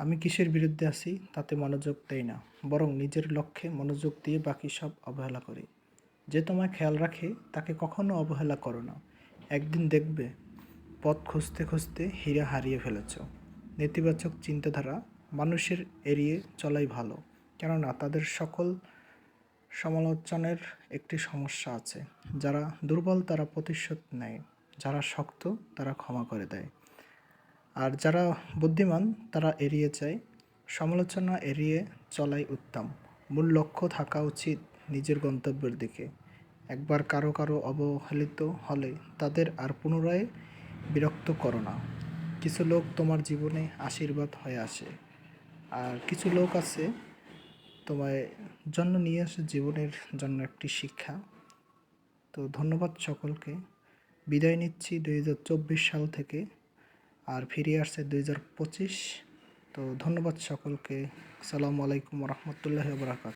আমি কিসের বিরুদ্ধে আছি তাতে মনোযোগ দেই না, বরং নিজের লক্ষ্যে মনোযোগ দিয়ে বাকি সব অবহেলা করি। যে তোমায় খেয়াল রাখে তাকে কখনো অবহেলা করো না। একদিন দেখবে পথ খুঁজতে খুঁজতে হীরা হারিয়ে ফেলেছ। নেতিবাচক চিন্তাধারা মানুষের এড়িয়ে চলাই ভালো, কেননা তাদের সকল সমালোচনের একটি সমস্যা আছে। যারা দুর্বল তারা প্রতিশোধ নেয়, যারা শক্ত তারা ক্ষমা করে দেয়। আর যারা বুদ্ধিমান, তারা এড়িয়ে যায় সমালোচনা এড়িয়ে চলাই উত্তম। মূল লক্ষ্য থাকা উচিত নিজের গন্তব্যের দিকে। একবার কারও কারও অবহেলিত হলে তাদের আর পুনরায় বিরক্ত করো না। কিছু লোক তোমার জীবনে আশীর্বাদ হয়ে আসে। আর কিছু লোক আছে তোমায় জন্য নিয়ে আসে জীবনের জন্য একটি শিক্ষা। তো ধন্যবাদ সকলকে। বিদায় নিচ্ছি দুই হাজার চব্বিশ সাল থেকে। আর ফিরে আসছে দুই হাজার পঁচিশ। তো ধন্যবাদ সকলকে। সালামু আলাইকুম রহমতুল্লাহ বরাকাত